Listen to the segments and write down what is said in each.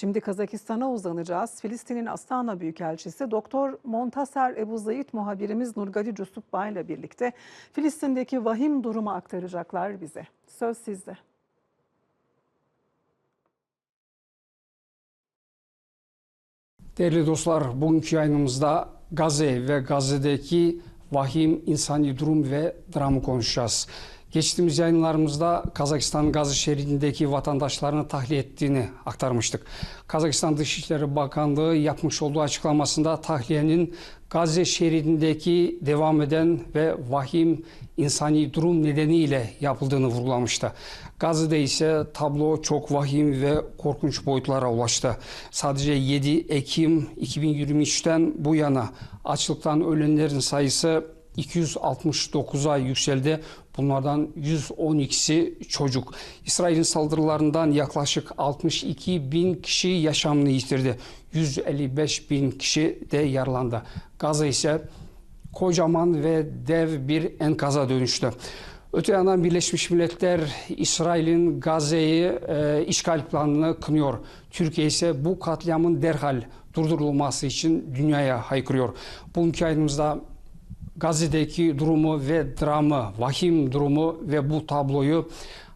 Şimdi Kazakistan'a uzanacağız. Filistin'in Astana Büyükelçisi Doktor Montaser Ebu Zayit muhabirimiz Nurgali Cusupbay ile birlikte Filistin'deki vahim durumu aktaracaklar bize. Söz sizde. Değerli dostlar, bugünkü yayınımızda Gazze ve Gazze'deki vahim insani durum ve dramı konuşacağız. Geçtiğimiz yayınlarımızda Kazakistan Gazze şeridindeki vatandaşlarını tahliye ettiğini aktarmıştık. Kazakistan Dışişleri Bakanlığı yapmış olduğu açıklamasında tahliyenin Gazze şeridindeki devam eden ve vahim insani durum nedeniyle yapıldığını vurgulamıştı. Gazze'de ise tablo çok vahim ve korkunç boyutlara ulaştı. Sadece 7 Ekim 2023'ten bu yana açlıktan ölenlerin sayısı 269'a yükseldi. Bunlardan 112'si çocuk. İsrail'in saldırılarından yaklaşık 62 bin kişi yaşamını yitirdi. 155 bin kişi de yaralandı. Gazze ise kocaman ve dev bir enkaza dönüştü. Öte yandan Birleşmiş Milletler İsrail'in Gazze'yi e, işgal planını kınıyor. Türkiye ise bu katliamın derhal durdurulması için dünyaya haykırıyor. Bugünkü yayınımızda Gazze'deki durumu ve dramı, vahim durumu ve bu tabloyu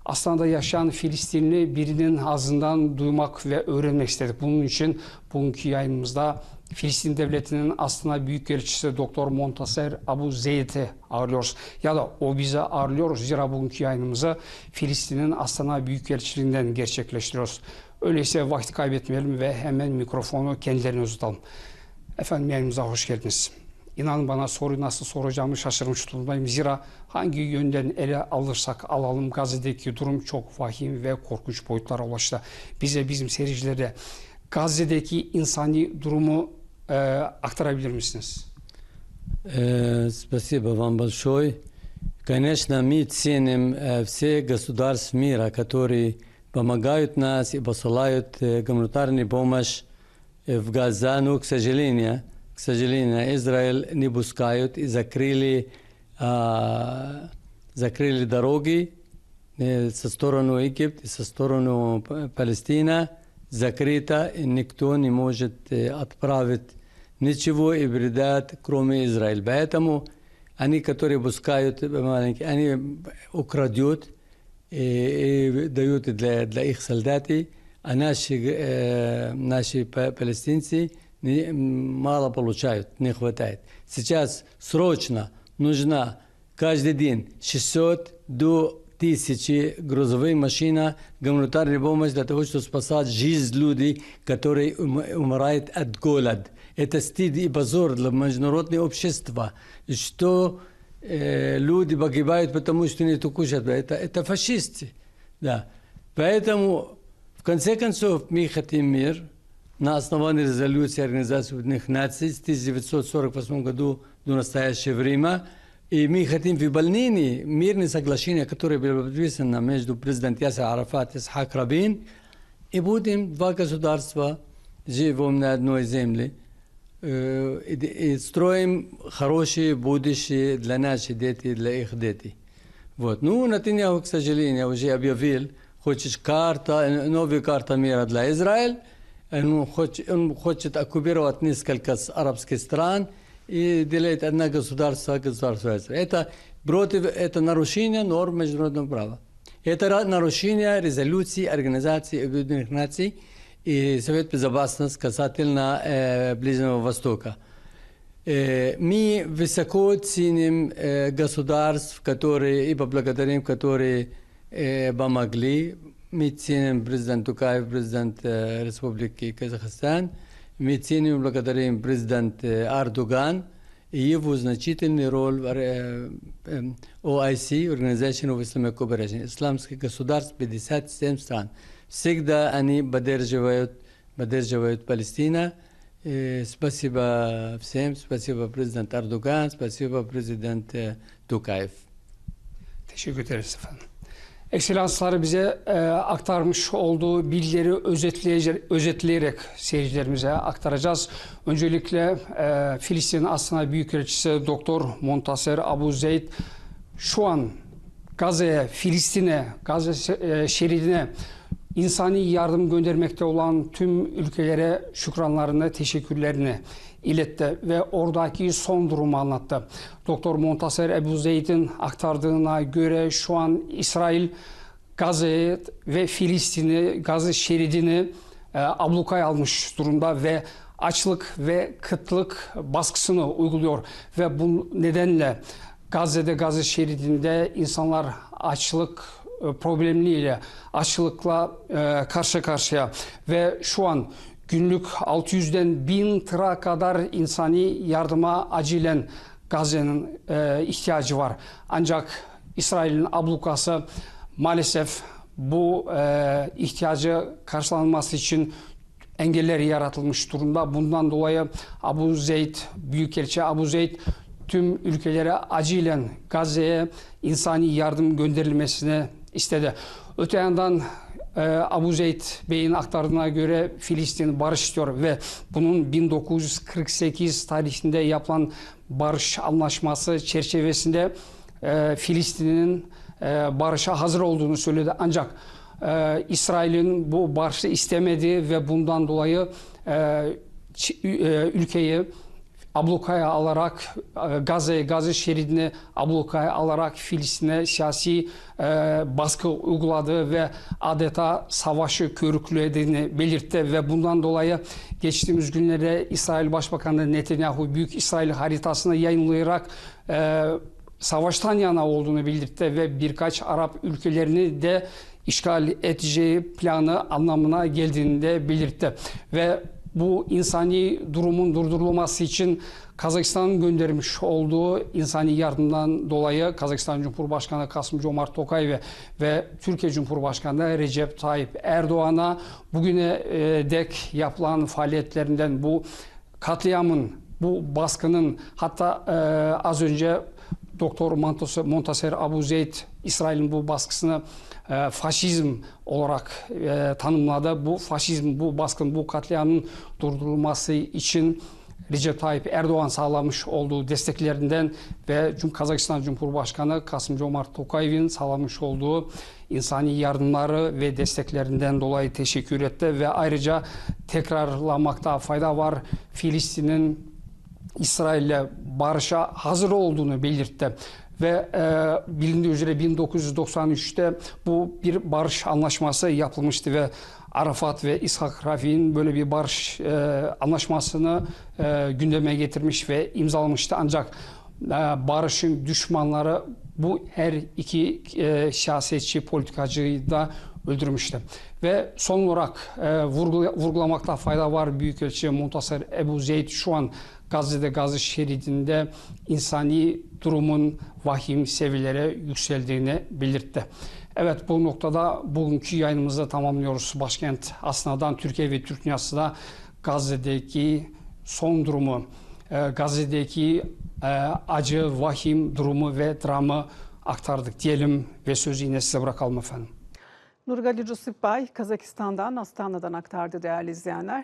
Aslında yaşayan Filistinli birinin ağzından duymak ve öğrenmek istedik. Bunun için bugünkü yayınımızda Filistin Devleti'nin aslında Büyükelçisi Doktor Montaser Abu Zeyd'i ağırlıyoruz. Ya da o bize ağırlıyor. Zira bugünkü yayınımızı Filistin'in Astana Büyükelçiliğinden gerçekleştiriyoruz. Öyleyse vakti kaybetmeyelim ve hemen mikrofonu kendilerine uzatalım. Efendim yayınımıza hoş geldiniz. İnanın bana soruyu nasıl soracağımı şaşırmış durumdayım. Zira hangi yönden ele alırsak alalım Gazze'deki durum çok vahim ve korkunç boyutlara ulaştı. Bize bizim seyircilere Gazze'deki insani durumu e, aktarabilir misiniz? Э, Спасибо вам большое. Конечно, мы ценим э, все государства мира, которые помогают нас и посылают э, гуманитарную помощь э, в Газа, но, к сожалению, к сожалению, Израиль не пускают и закрыли, а, закрыли дороги э, со стороны Египта со стороны П- Палестина. Закрыто, и никто не может э, отправить ничего и передать, кроме Израиля. Поэтому они, которые пускают э, маленькие, они украдут и, и дают для, для их солдат, а наши, э, наши па- палестинцы мало получают, не хватает. Сейчас срочно нужна каждый день 600 до тысячи грузовых машин гуманитарной помощи для того, чтобы спасать жизнь людей, которые ум- умирают от голода. Это стыд и позор для международного общества, что э, люди погибают, потому что не кушают. Это, это фашисты. Да. Поэтому, в конце концов, мы хотим мир на основании резолюции Организации Объединенных Наций в 1948 году до настоящего времени. И мы хотим выполнение мирных соглашения, которое было подписано между президентом Ясер Арафат и Исхак Рабин, и будем два государства, живем на одной земле, э, и, и строим хорошее будущее для наших детей, для их детей. Вот. Ну, Натаньяху, к сожалению, уже объявил, хочет карта, новая карта мира для Израиля, он хочет, оккупировать несколько арабских стран и делать одно государство, государство. Это против, это нарушение норм международного права. Это нарушение резолюции Организации Объединенных Наций и Совет Безопасности касательно э, Ближнего Востока. Э, Мы высоко ценим э, государств, которые и поблагодарим, которые э, помогли. Ми ценим президент Тукаев, президент Республики Казахстан. Ми ценим благодарим президент Ардуган и его значительный роль в э, э, OIC, Organization of Islamic Cooperation, исламских государств, 57 стран. Всегда они поддерживают, поддерживают Палестина. Э, Спасибо всем, спасибо президент Ардуган, спасибо президент Тукаев. Teşekkür ederiz efendim. Ekselansları bize e, aktarmış olduğu bilgileri özetleyerek seyircilerimize aktaracağız. Öncelikle e, Filistin Aslan Büyükelçisi Doktor Montaser Abu Zeyd şu an Gazze'ye, Filistin'e, Gazze e, şeridine insani yardım göndermekte olan tüm ülkelere şükranlarını, teşekkürlerini iletti ve oradaki son durumu anlattı. Doktor Montaser Ebu Zeyd'in aktardığına göre şu an İsrail Gazze'yi ve Filistin'i, Gazze şeridini e, ablukaya almış durumda ve açlık ve kıtlık baskısını uyguluyor ve bu nedenle Gazze'de Gazze şeridinde insanlar açlık e, problemiyle açlıkla e, karşı karşıya ve şu an günlük 600'den 1000 tıra kadar insani yardıma acilen Gazze'nin e, ihtiyacı var. Ancak İsrail'in ablukası maalesef bu ihtiyacı karşılanması için engeller yaratılmış durumda. Bundan dolayı Abu Zeyd, Büyükelçi Abu Zeyd tüm ülkelere acilen Gazze'ye insani yardım gönderilmesini istedi. Öte yandan e, Abu Zeyd Bey'in aktardığına göre Filistin barış istiyor ve bunun 1948 tarihinde yapılan barış anlaşması çerçevesinde e, Filistin'in e, barışa hazır olduğunu söyledi. Ancak e, İsrail'in bu barışı istemedi ve bundan dolayı e, e, ülkeyi ablukaya alarak e, Gazze, Gazze şeridini ablukaya alarak Filistin'e siyasi e, baskı uyguladığı ve adeta savaşı körüklediğini belirtti ve bundan dolayı geçtiğimiz günlerde İsrail Başbakanı Netanyahu Büyük İsrail haritasını yayınlayarak e, savaştan yana olduğunu belirtti ve birkaç Arap ülkelerini de işgal edeceği planı anlamına geldiğini de belirtti. Ve bu insani durumun durdurulması için Kazakistan'ın göndermiş olduğu insani yardımdan dolayı Kazakistan Cumhurbaşkanı Kasım Comart Tokay ve, Türkiye Cumhurbaşkanı Recep Tayyip Erdoğan'a bugüne e, dek yapılan faaliyetlerinden bu katliamın, bu baskının hatta e, az önce Doktor Montas- Montaser Abu Zeyd İsrail'in bu baskısını e, faşizm olarak e, tanımladı. Bu faşizm, bu baskın, bu katliamın durdurulması için Recep Tayyip Erdoğan sağlamış olduğu desteklerinden ve Kazakistan Cumhurbaşkanı Kasım Comart Tokayev'in sağlamış olduğu insani yardımları ve desteklerinden dolayı teşekkür etti ve ayrıca tekrarlamakta fayda var. Filistin'in İsrail'le barışa hazır olduğunu belirtti. Ve e, bilindiği üzere 1993'te bu bir barış anlaşması yapılmıştı ve Arafat ve İshak Rafi'nin böyle bir barış e, anlaşmasını e, gündeme getirmiş ve imzalamıştı. Ancak e, barışın düşmanları bu her iki e, siyasetçi, politikacıyı da öldürmüştü. Ve son olarak e, vurgula- vurgulamakta fayda var Büyükelçi Montaser Ebu Zeyd şu an Gazze'de Gazze şeridinde insani durumun vahim seviyelere yükseldiğini belirtti. Evet bu noktada bugünkü yayınımızı tamamlıyoruz. Başkent Asna'dan Türkiye ve Türk dünyasına Gazze'deki son durumu, e, Gazze'deki e, acı, vahim durumu ve dramı aktardık diyelim ve sözü yine size bırakalım efendim. Nurgali Cusupbay Kazakistan'dan Astana'dan aktardı değerli izleyenler.